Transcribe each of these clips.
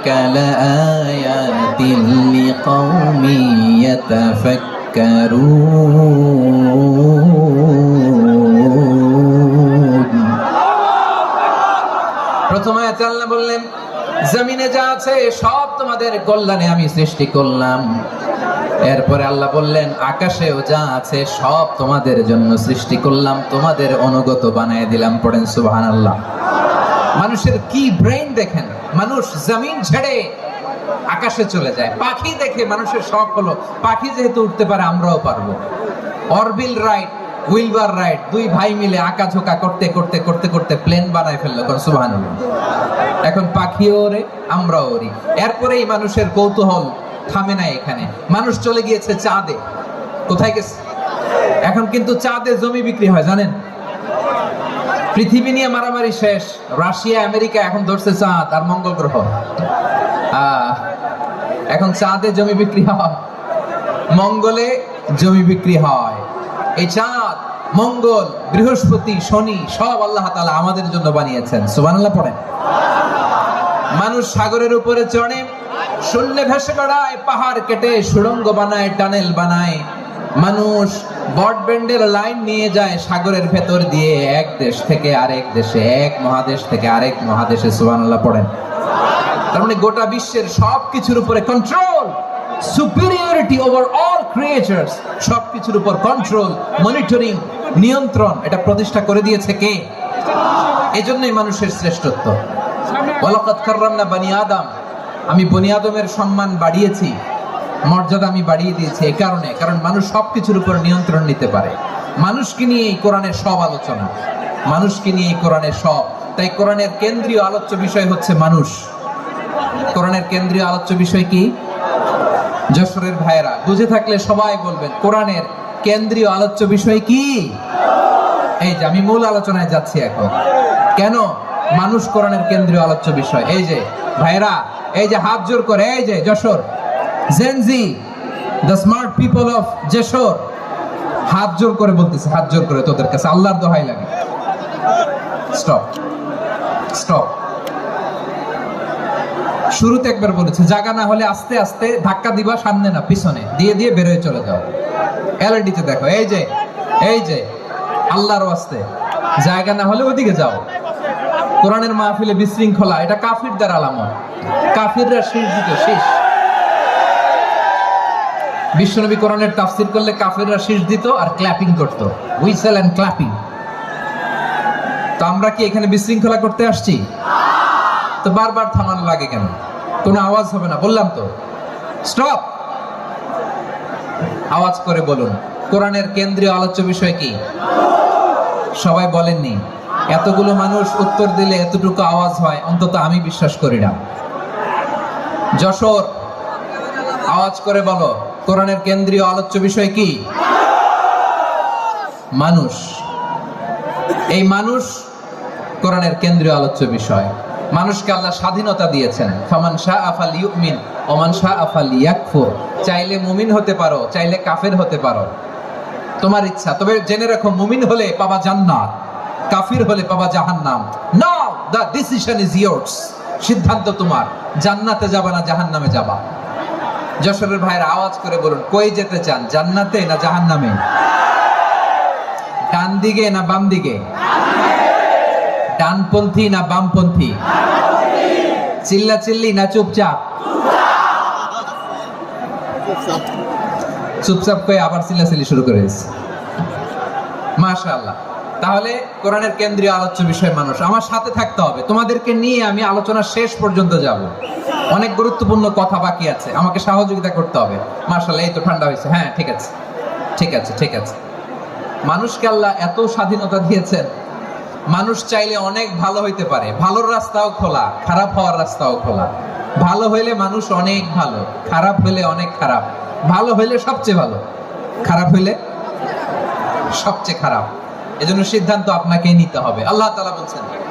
تلك لآيات لقوم يتفكرون প্রথম আয়াতে আল্লাহ বললেন জমিনে যা আছে সব তোমাদের কল্যাণে আমি সৃষ্টি করলাম এরপরে আল্লাহ বললেন আকাশেও যা আছে সব তোমাদের জন্য সৃষ্টি করলাম তোমাদের অনুগত বানায় দিলাম পড়েন সুবহান আল্লাহ মানুষের কি ব্রেন দেখেন? মানুষ জমিন ছেড়ে আকাশে চলে যায়। পাখি দেখে মানুষের শখ হলো, পাখি যেহেতু উঠতে পারে আমরাও পারব। অরবিল রাইট, উইলবার রাইট, দুই ভাই মিলে আঁকাঝোকা করতে করতে করতে করতে প্লেন বানায় ফেলল কোন এখন পাখিও ওরে, আমরাও ওরি। এরপরেই মানুষের কৌতূহল থামে না এখানে। মানুষ চলে গিয়েছে চাঁদে। কোথায় গেছে? এখন কিন্তু চাঁদে জমি বিক্রি হয়, জানেন? পৃথিবী নিয়ে মারামারি শেষ। রাশিয়া, আমেরিকা এখন ধরছে চাঁদ আর মঙ্গল গ্রহ। এখন চাঁদে জমি বিক্রি হয়, মঙ্গলে জমি বিক্রি হয়। এই চাঁদ, মঙ্গল, বৃহস্পতি, শনি সব আল্লাহ তাআলা আমাদের জন্য বানিয়েছেন। সুবহানাল্লাহ পড়েন। মানুষ সাগরের উপরে চড়ে, শূন্যে ভেসে বেড়ায়, পাহাড় কেটে, সুড়ঙ্গ বানায়, টানেল বানায়। মানুষ ব্রডব্যান্ডের লাইন নিয়ে যায় সাগরের ভেতর দিয়ে এক দেশ থেকে আরেক দেশে, এক মহাদেশ থেকে আরেক মহাদেশে, সুবহানাল্লাহ পড়েন। তার মানে গোটা বিশ্বের সব কিছুর উপরে control superiority over all creatures সব কিছুর উপর কন্ট্রোল মনিটরিং নিয়ন্ত্রণ, এটা প্রতিষ্ঠা করে দিয়েছে কে? এজন্যই মানুষের শ্রেষ্ঠত্ব। ওয়ালাকাদ কাররামনা বানি আদম, আমি বনি আদমের সম্মান বাড়িয়েছি। মর্যাদা আমি বাড়িয়ে দিয়েছি এই কারণে, কারণ মানুষ সব কিছুর উপর নিয়ন্ত্রণ নিতে পারে। মানুষকে নিয়ে এই কোরআনের সব আলোচনা, মানুষকে নিয়ে এই কোরআনের সব। তাই কোরআনের কেন্দ্রীয় আলোচ্য বিষয় হচ্ছে মানুষ। কোরআনের কেন্দ্রীয় আলোচ্য বিষয় কি? যশোরের ভাইয়েরা, বুঝে থাকলে সবাই বলবেন, কোরআনের কেন্দ্রীয় আলোচ্য বিষয় কি? এই যে, আমি মূল আলোচনায় যাচ্ছি এখন। কেন? মানুষ কোরআনের কেন্দ্রীয় আলোচ্য বিষয়। এই যে ভাইরা এই যে হাত জোর করে, এই যে, Jessore. Gen Z the smart people of Jessore হাত জোর করে বলতেছে, হাত জোর করে তোদের কাছে, আল্লাহর দোহাই লাগে। স্টপ স্টপ শুরুতে একবার বলেছে জায়গা না হলে আস্তে আস্তে ধাক্কা দিবা সামনে না, পিছনে, দিয়ে দিয়ে বেরোয় চলে যাও। এলইডিতে দেখো, এই যে এই যে, আল্লাহর ওয়াস্তে। জায়গা না হলে ওদিকে যাও। কোরআনের মাহফিলে বিশৃঙ্খলা, এটা কাফিরদের আলামত। কাফিররা শীষ দিত শীষ। বিশ্বনবী কোরআনের তাফসির করলে কাফিররা শীষ দিত আর ক্ল্যাপিং করতো। হুইসেল এন্ড ক্ল্যাপিং তো আমরা কি এখানে বিশৃঙ্খলা করতে আসছি? তো বারবার থামানো লাগে কেন? কোনো আওয়াজ হবে না, বললাম তো। স্টপ আওয়াজ করে বলুন, কোরআনের কেন্দ্রীয় আলোচ্য বিষয় কি? সবাই বলেননি, এতগুলো মানুষ উত্তর দিলে এতটুকু আওয়াজ হয়, অন্তত আমি বিশ্বাস করি না। যশোর, আওয়াজ করে বলো। কোরআনের কেন্দ্রীয় আলোচ্য বিষয় কি? মানুষ। এই মানুষ কোরআনের কেন্দ্রীয় আলোচ্য বিষয়। মানুষকে আল্লাহ স্বাধীনতা দিয়েছেন। ফামান শাহ আফাল ইউমিন ওমান শাহ আফাল ইয়াকফুর চাইলে মুমিন হতে পারো, চাইলে কাফের হতে পারো। তোমার ইচ্ছা। তবে জেনে রাখো, মুমিন হলে পাবা জান্নাত, কাফির হলে পাবা জাহান্নাম। Now the decision is yours সিদ্ধান্ত তোমার। জান্নাতে যাবা না জাহান্নামে যাবা। যশোরের ভাইয়ের আওয়াজ করে বলুন, কই যেতে চান, জান্নাতে না জাহান্নামে? ডান দিকে না বাম দিকে? ডানপন্থী না বামপন্থী? চিল্লা চিল্লি না চুপচাপ? চুপচাপ করে আবার চিল্লাচিল্লি শুরু করে দিয়েছে। মাশাআল্লাহ। তাহলে কোরআনের কেন্দ্রীয় আলোচ্য বিষয় মানুষ, আমার সাথে থাকতে হবে। তোমাদেরকে নিয়ে আমি আলোচনা শেষ পর্যন্ত যাব। অনেক গুরুত্বপূর্ণ কথা বাকি আছে। আমাকে সহযোগিতা করতে হবে। মাশাআল্লাহ, এই তো ঠান্ডা হয়েছে। হ্যাঁ ঠিক আছে। ঠিক আছে ঠিক আছে। মানুষকে আল্লাহ এত স্বাধীনতা দিয়েছেন। মানুষ চাইলে অনেক ভালো হইতে পারে। ভালোর রাস্তাও খোলা, খারাপ হওয়ার রাস্তাও খোলা। ভালো হইলে মানুষ অনেক ভালো, খারাপ হইলে অনেক খারাপ। ভালো হইলে সবচেয়ে ভালো। খারাপ হইলে সবচেয়ে খারাপ। এজন্য সিদ্ধান্ত আপনাকেই নিতে হবে। আল্লাহ তালা বলছেন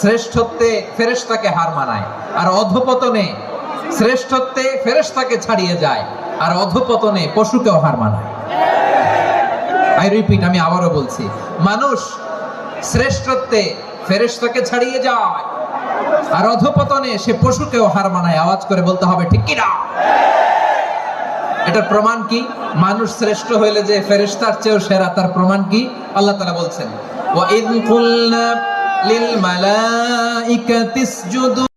শ্রেষ্ঠত্বে ফেরেশতাকে হার মানায়, আর অধপতনে শ্রেষ্ঠত্বে ফেরেশতাকে ছাড়িয়ে যায়, আর অধপতনে পশুকেও হার মানায়। আই রিপিট আমি আবারও বলছি, মানুষ শ্রেষ্ঠত্বে ফেরেশতাকে ছাড়িয়ে যায়, আর অধপতনে সে পশুকেও হার মানায়। আওয়াজ করে বলতে হবে, ঠিক কিনা? এটার প্রমাণ কি? মানুষ শ্রেষ্ঠ হইলে যে ফেরেশতার চেয়েও সেরা, তার প্রমাণ কি? আল্লাহ তাআলা বলছেন ইয কুলনা লিল মালাইকাতি ইসজুদু